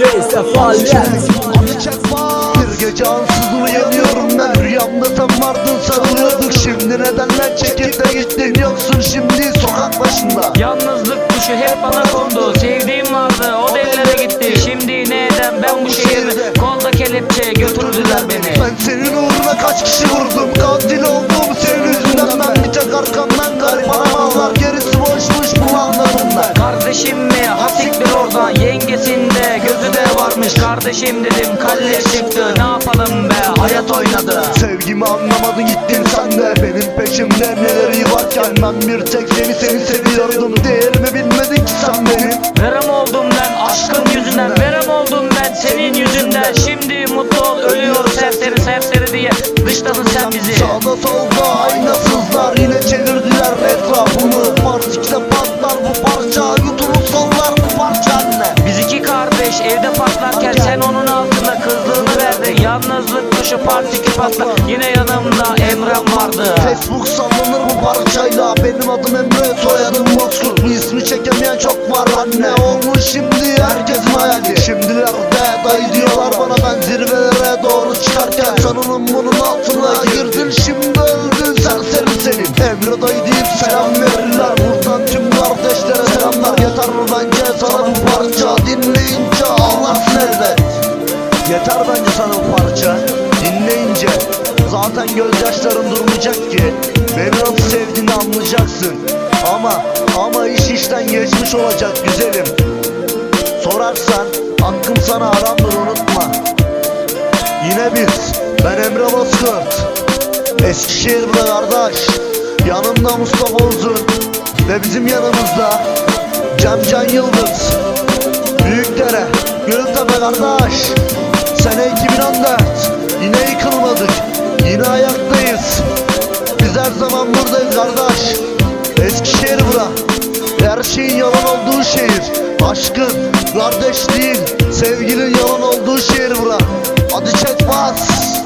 ve faaliyet Bir gece ansız uyanıyorum ben Rüyamda sen vardın sarılıyorduk Şimdi neden lan çekip de gittin Yoksun şimdi sokak başında Yalnızlık kuşu hep bana kondu. Sevdiğim vardı o dellere gitti. Şimdi neden ben bu şehirde? Kolda kelepçe götürdüler beni. Ben senin uğruna kaç kişi vurdum? Katil oldum senin yüzünden Ben bir tek arkamdan garip. Ağlar Gerisi boşmuş bu anlamında. Kardeşim mi? Hasiktir Yengesinde varmış Kardeşim dedim kalle çıktı. Ne yapalım be? Hayat oynadı. Sevgimi anlamadın gittin sen de. Benim peşimde neleri varken Ben bir tek seni seni seviyordum. Değerimi bilmedin ki sen benim. Verem oldum ben aşkın yüzünden. Verem oldum ben senin yüzünden. Şimdi mutlu ol ölüyor serseri serseri diye. Dışladın sen bizi. Sağda solda aynasızlar Yine çevirdiler etrafımı. Partikse patlar bu parça Yutulur sollar bu parça anne. Biz iki kardeş evde Yalnızlık kuşu partiki patlar Yine yanımda Emrem vardı. Facebook sallanır bu parçayla. Benim adım Emre soyadım Bozkurt. Bu ismi çekemeyen çok var anne. Olmuş şimdi herkesin hayali. Şimdilerde dayı diyorlar bana ben zirvelere doğru çıkarken. Onun bunun altına girdin şimdi öldün. Serseri senin Emre dayı deyip selam verirler. Buradan tüm kardeşlere selamlar. Yeter mi bence? Sana bu parça Dinleyince ağlarsın elbet. Yeter bence sana Zaten gözyaşların durmayacak ki. Beni nasıl sevdiğini anlayacaksın. Ama ama iş işten geçmiş olacak güzelim. Sorarsan hakkım sana haramdır unutma. Yine biz ben Emre Bozkurt. Eskişehir burada kardeş. Yanımda Mustafa Uzun. Ve bizim yanımızda Cemcan Yıldız. Büyükdere Gültepe kardeş Her şeyin yalan olduğu şehir. Aşkın, kardeşliğin, sevginin yalan olduğu şehir bura. Hadi çek bas